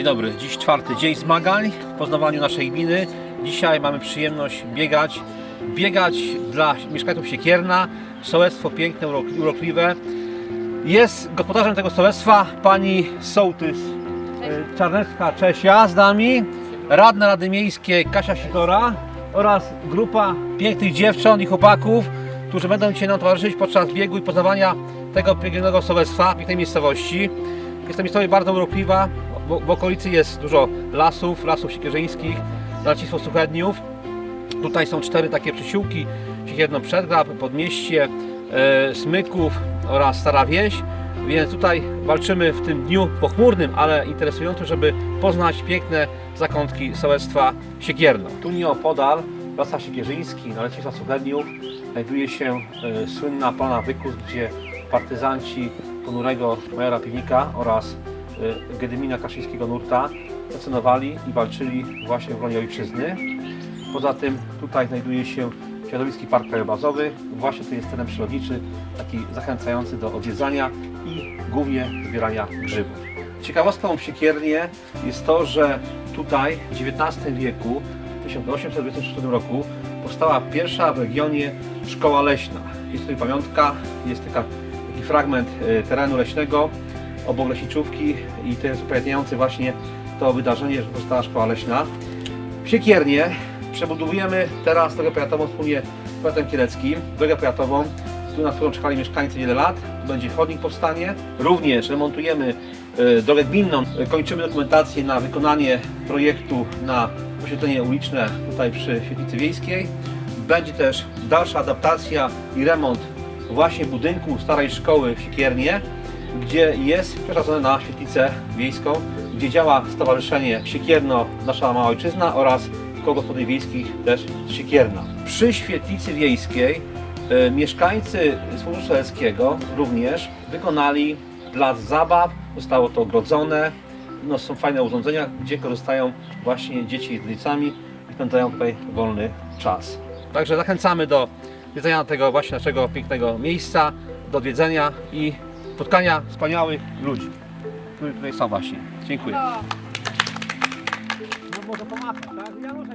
Dzień dobry, dziś czwarty dzień zmagań w poznawaniu naszej gminy. Dzisiaj mamy przyjemność biegać, biegać dla mieszkańców Siekierna. Sołectwo piękne, urok- urokliwe. Jest gospodarzem tego sołectwa pani sołtys y, Czarnecka Czesia z nami, radna Rady Miejskiej Kasia Sitora oraz grupa pięknych dziewcząt i chłopaków, którzy będą dzisiaj nam towarzyszyć podczas biegu i poznawania tego pięknego sołectwa, pięknej miejscowości. Jest to miejscowość bardzo urokliwa. W, w okolicy jest dużo lasów, lasów siekierzyńskich, Narciństwo Suchedniów. Tutaj są cztery takie przysiłki, Siekierno Przedgrab, Podmieście, e, Smyków oraz Stara Wieś. Więc tutaj walczymy w tym dniu pochmurnym, ale interesującym, żeby poznać piękne zakątki sołectwa Siekierno. Tu nieopodal Lasach Siekierzyński, Narciństwa Suchedniów znajduje się e, słynna Polana Wykus, gdzie partyzanci ponurego majora Piwnika oraz Gedymina Kaszyńskiego Nurta stacjonowali i walczyli właśnie w obronie ojczyzny. Poza tym tutaj znajduje się Środowiski Park Krajobrazowy. Właśnie to jest teren przyrodniczy, taki zachęcający do odwiedzania i głównie zbierania grzybów. Ciekawostką w Siekiernie jest to, że tutaj w XIX wieku, w 1824 roku, powstała pierwsza w regionie szkoła leśna. Jest tutaj pamiątka, jest taki fragment e, terenu leśnego obok leśniczówki i to jest upamiętniający właśnie to wydarzenie, że powstała szkoła leśna. Siekiernie przebudowujemy teraz drogę powiatową wspólnie z powiatem kieleckim, drogę powiatową, na którą czekali mieszkańcy wiele lat. Tu będzie chodnik powstanie. Również remontujemy e, drogę gminną. Kończymy dokumentację na wykonanie projektu na oświetlenie uliczne tutaj przy świetlicy wiejskiej. Będzie też dalsza adaptacja i remont właśnie budynku starej szkoły w Siekiernie, gdzie jest przekształcone na świetlicę wiejską, gdzie działa Stowarzyszenie Siekierno Nasza Mała Ojczyzna oraz koło gospodyń wiejskich też Siekierna. Przy świetlicy wiejskiej e, mieszkańcy z Funduszu Sołeckiego również wykonali plac zabaw, zostało to ogrodzone, no, są fajne urządzenia, gdzie korzystają właśnie dzieci z rodzicami i spędzają tutaj wolny czas. Także zachęcamy do zwiedzania tego właśnie naszego pięknego miejsca, do odwiedzenia i spotkania wspaniałych ludzi, którzy tutaj są właśnie. Dziękuję. No może pomachać, tak? Ja muszę?